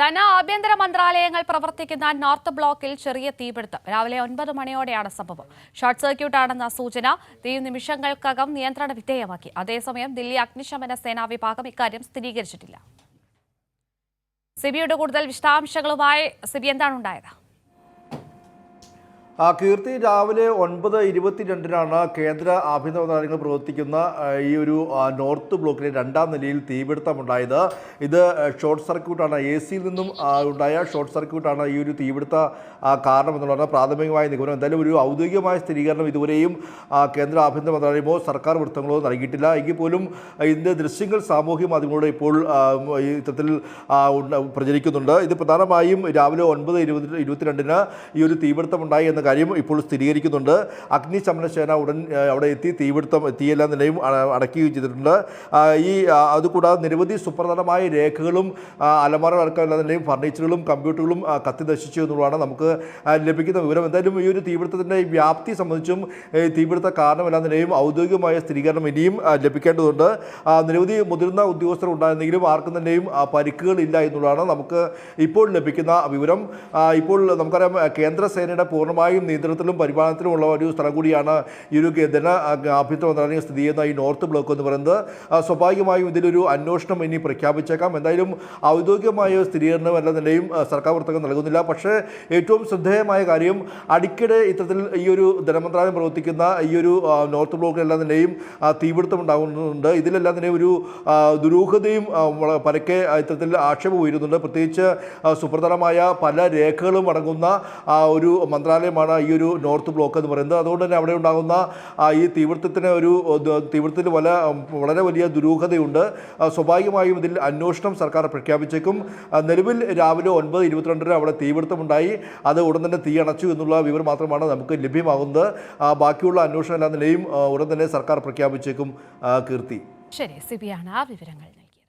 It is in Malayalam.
ധന ആഭ്യന്തര മന്ത്രാലയങ്ങൾ പ്രവർത്തിക്കുന്ന നോർത്ത് ബ്ലോക്കിൽ ചെറിയ തീപിടുത്തം. രാവിലെ ഒൻപത് മണിയോടെയാണ് സംഭവം. ഷോർട്ട് സർക്യൂട്ടാണെന്ന സൂചന തീ നിമിഷങ്ങൾക്കകം നിയന്ത്രണ വിധേയമാക്കി. അതേസമയം ദില്ലി അഗ്നിശമന സേനാ വിഭാഗം ഇക്കാര്യം സ്ഥിരീകരിച്ചിട്ടില്ല. സിബിയുടെ കൂടുതൽ വിശദാംശങ്ങളുമായി സിബി എന്താണ് ഉണ്ടായത്? കീർത്തി രാവിലെ ഒൻപത് ഇരുപത്തിരണ്ടിനാണ് കേന്ദ്ര ആഭ്യന്തര മന്ത്രാലയങ്ങൾ പ്രവർത്തിക്കുന്ന ഈ ഒരു നോർത്ത് ബ്ലോക്കിലെ രണ്ടാം നിലയിൽ തീപിടുത്തമുണ്ടായത്. ഇത് ഷോർട്ട് സർക്യൂട്ടാണ്. എ സിയിൽ നിന്നും ഉണ്ടായ ഷോർട്ട് സർക്യൂട്ടാണ് ഈ ഒരു തീപിടുത്ത കാരണം എന്നുള്ളതാണ് പ്രാഥമികമായ നിഗമനം. എന്തായാലും ഒരു ഔദ്യോഗികമായ സ്ഥിരീകരണം ഇതുവരെയും കേന്ദ്ര ആഭ്യന്തര മന്ത്രാലയമോ സർക്കാർ വൃത്തങ്ങളോ നൽകിയിട്ടില്ല. എങ്കിൽ പോലും ഇതിന്റെ ദൃശ്യങ്ങൾ സാമൂഹ്യ മാധ്യമങ്ങളോട് ഇപ്പോൾ ഇത്തരത്തിൽ പ്രചരിക്കുന്നുണ്ട്. ഇത് പ്രധാനമായും രാവിലെ ഒൻപത് ഇരുപത് ഇരുപത്തിരണ്ടിന് ഈ ഒരു തീപിടുത്തമുണ്ടായി എന്ന കാര്യം ഇപ്പോൾ സ്ഥിരീകരിക്കുന്നുണ്ട്. അഗ്നിശമന സേന ഉടൻ അവിടെ എത്തി തീപിടുത്തം തീയെല്ലാം നിലയും അടക്കുകയും ചെയ്തിട്ടുണ്ട്. ഈ അതുകൂടാതെ നിരവധി സുപ്രധാനമായ രേഖകളും അലമാര അടക്കം നിലയും ഫർണിച്ചറുകളും കമ്പ്യൂട്ടറുകളും കത്തി നശിച്ചു എന്നുള്ളതാണ് നമുക്ക് ലഭിക്കുന്ന വിവരം. എന്തായാലും ഈ ഒരു തീപിടുത്തത്തിന്റെ വ്യാപ്തി സംബന്ധിച്ചും തീപിടുത്ത കാരണമെല്ലാം നിലയും ഔദ്യോഗികമായ സ്ഥിരീകരണം ഇനിയും ലഭിക്കേണ്ടതുണ്ട്. നിരവധി മുതിർന്ന ഉദ്യോഗസ്ഥർ ഉണ്ടായിരുന്നെങ്കിലും ആർക്കും തന്നെയും പരിക്കുകളില്ല എന്നുള്ളതാണ് നമുക്ക് ഇപ്പോൾ ലഭിക്കുന്ന വിവരം. ഇപ്പോൾ നമുക്കറിയാം സേനയുടെ കേന്ദ്ര പൂർണമായും നിയന്ത്രണത്തിലും പരിപാലനത്തിലുമുള്ള ഒരു സ്ഥലം കൂടിയാണ് ഈ ഒരു ധന ആഭ്യന്തര മന്ത്രാലയം സ്ഥിതി ചെയ്യുന്ന ഈ നോർത്ത് ബ്ലോക്ക് എന്ന് പറയുന്നത്. സ്വാഭാവികമായും ഇതിലൊരു അന്വേഷണം ഇനി പ്രഖ്യാപിച്ചേക്കാം. എന്തായാലും ഔദ്യോഗികമായ സ്ഥിരീകരണം എന്ന നിലയും സർക്കാർ വൃത്തങ്ങൾ നൽകുന്നില്ല. പക്ഷേ ഏറ്റവും ശ്രദ്ധേയമായ കാര്യം അടിക്കടി ഇത്തരത്തിൽ ഈ ഒരു ധനമന്ത്രാലയം പ്രവർത്തിക്കുന്ന ഈ ഒരു നോർത്ത് ബ്ലോക്കിലെല്ലാം തന്നെയും തീപിടുത്തം ഉണ്ടാകുന്നുണ്ട്. ഇതിലെല്ലാം തന്നെ ഒരു ദുരൂഹതയും പരക്കെ ഇത്തരത്തിൽ ആക്ഷേപം ഉയരുന്നുണ്ട്. പ്രത്യേകിച്ച് സുപ്രധാനമായ പല രേഖകളും അടങ്ങുന്ന ഒരു മന്ത്രാലയമാണ് ഈ ഒരു നോർത്ത് ബ്ലോക്ക് എന്ന് പറയുന്നത്. അതുകൊണ്ട് തന്നെ അവിടെ ഉണ്ടാകുന്ന ഈ തീവ്രത്തിന് ഒരു തീവ്രത്തിന് വല വളരെ വലിയ ദുരൂഹതയുണ്ട്. സ്വാഭാവികമായും ഇതിൽ അന്വേഷണം സർക്കാർ പ്രഖ്യാപിച്ചേക്കും. നിലവിൽ രാവിലെ ഒൻപത് ഇരുപത്തിരണ്ടിന് അവിടെ തീപിടുത്തമുണ്ടായി. അത് ഉടൻ തന്നെ തീ അണച്ചു എന്നുള്ള വിവരം മാത്രമാണ് നമുക്ക് ലഭ്യമാകുന്നത്. ബാക്കിയുള്ള അന്വേഷണം എല്ലാ നിലയും ഉടൻ തന്നെ സർക്കാർ പ്രഖ്യാപിച്ചേക്കും. കീർത്തി. ശരി സിബിയാണ് ആ വിവരങ്ങൾ.